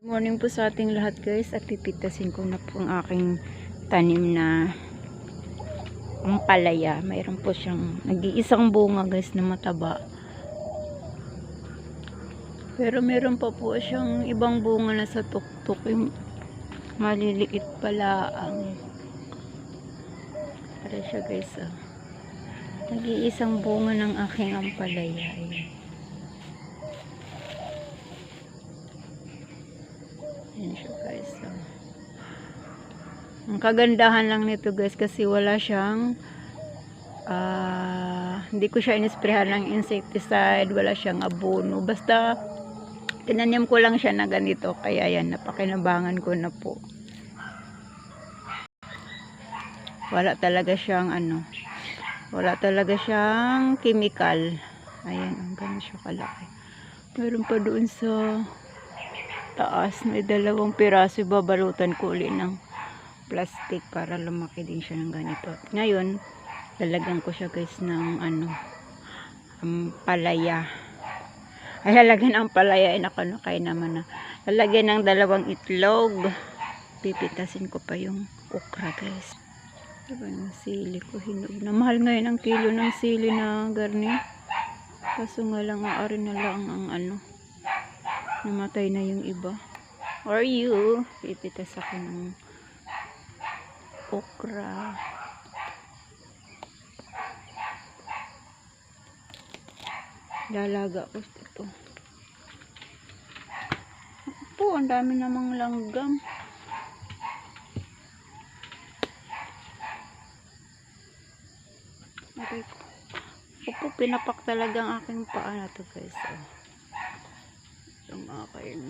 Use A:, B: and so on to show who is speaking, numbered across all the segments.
A: Good morning po sa ating lahat guys at pipitasin ko na po ang aking tanim na ang palaya. Mayroon po siyang nag-iisang bunga guys na mataba. Pero meron pa po siyang ibang bunga na sa tuktok yung maliliit pala ang para siya guys ah. Nag-iisang bunga ng aking ampalaya. Ayan. Yan siya guys. So, ang kagandahan lang nito guys kasi wala siyang ah, hindi ko siya inisprehan ng insecticide, wala siyang abono. Basta tinanim ko lang siya na ganito kaya yan napakinabangan ko na po. Wala talaga siyang ano, wala talaga siyang chemical. Ayan, ang ganda siya kalaki. Meron pa doon sa taas. May dalawang piraso babalutan ko uli ng plastic para lumaki din siya ng ganito. Ngayon lalagyan ko siya guys ng ano um, palaya. Ay lalagyan ang palaya. Ay naku kaya naman na. Lalagyan ng dalawang itlog. Pipitasin ko pa yung okra guys. Diba yung sili ko hinog na. Mahal ngayon ang kilo ng sili na garni. Kaso nga lang aari na lang ang ano namatay na yung iba. Or you? Pipitas ako ng okra. Lalaga ko ito po ang dami namang langgam. Okay ko. Opo, pinapak talaga ang aking paa na to guys. Oh yung akin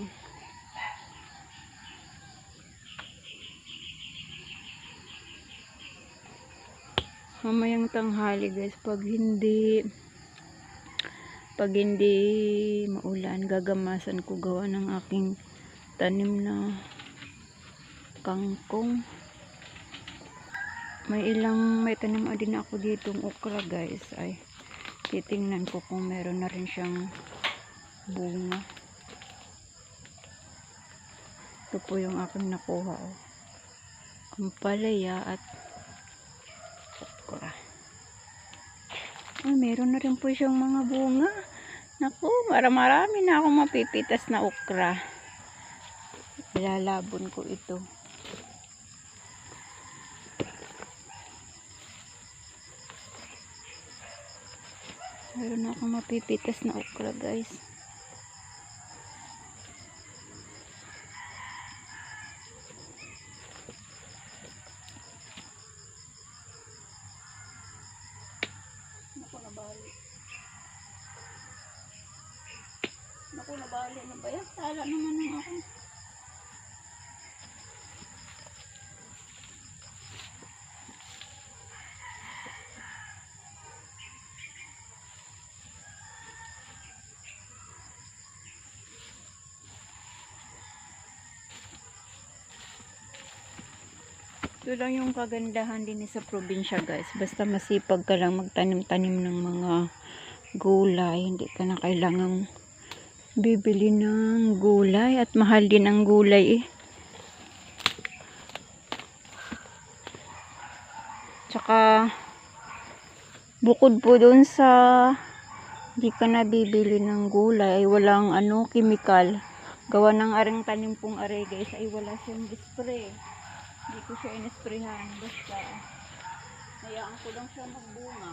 A: mamayang tanghali guys. Pag hindi pag hindi maulan gagamasan ko gawa ng aking tanim na kangkong. May ilang may tanim din ako ditong okra guys. Ay titingnan ko kung meron na rin siyang bunga ito po yung aking nakuha oh. ang palaya at okra. Ay meron na rin po siyang mga bunga. Naku marami na akong mapipitas na okra. Ilalabon ko ito. Meron na akong mapipitas na okra guys Naku, nabali. Naku, nabali. Ano ba yan? Sala naman ng ako. Ito lang yung kagandahan din sa probinsya guys. Basta masipag ka lang magtanim-tanim ng mga gulay. Hindi ka na kailangang bibili ng gulay. At mahal din ang gulay eh. Tsaka bukod po doon sa hindi ka na bibili ng gulay ay walang ano, chemical. Gawa ng aring tanim pong are guys ay wala siyang spray. Hindi ko siya inisprehan. Basta, hayaan ko lang siya magbunga.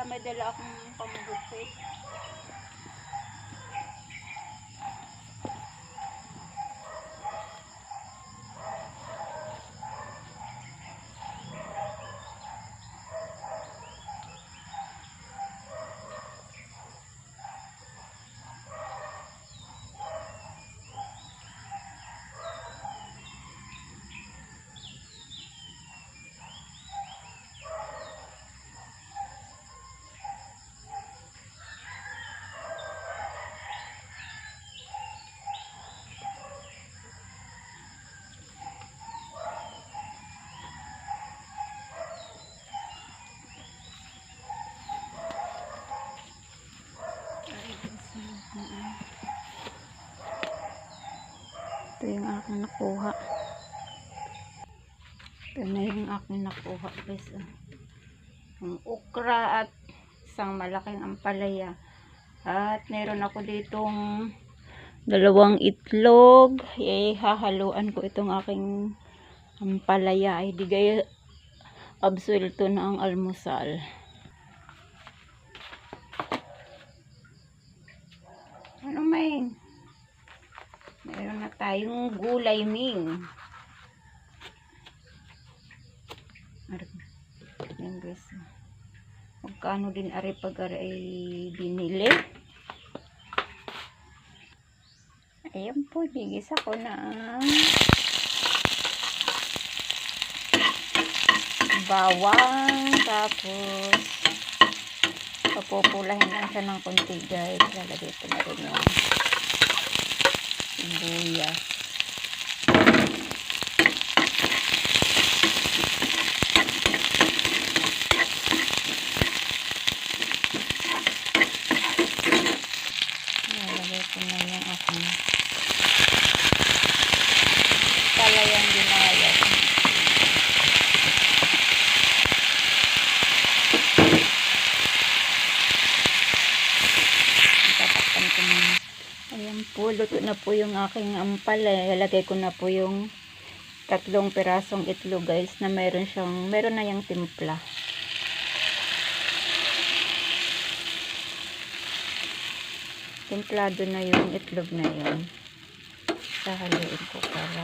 A: Pala may dala akong pamugupit. aking nakuha. Ito na yung aking nakuha guys. ah. Ang okra at isang malaking ampalaya. At meron ako ditong dalawang itlog. Ihahaluan ko itong aking ampalaya. Ay di gaya absuelto na ang almusal. Ano may? Meron na tayong gulay ming. Yan guys. Magkano din ari pag ay binili. Ayan po, bigis ako ng bawang tapos papupulahin lang siya ng konti guys. Lalagay ko na rin yung sibuyas. Lalagay ko na yung aking palayang ginayat. Tatakpan ko muna. Ayan po, luto na po yung aking ampalaya. Lalagay ko na po yung tatlong pirasong itlog guys na meron siyang, meron na yung timpla. Templado na yung itlog na yun. Sahaluin ko para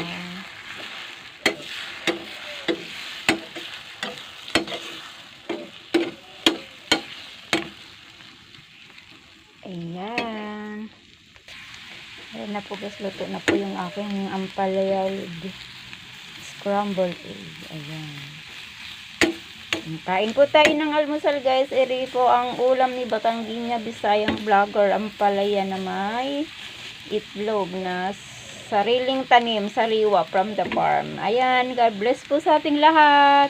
A: Ayan. Ayan na po guys, luto na po yung aking ampalaya scrambled egg. Ayan. Kain po tayo ng almusal guys. Eri po ang ulam ni Batangginya Bisayang Vlogger. Ampalaya na may itlog na sariling tanim, sariwa from the farm. Ayan, God bless po sa ating lahat.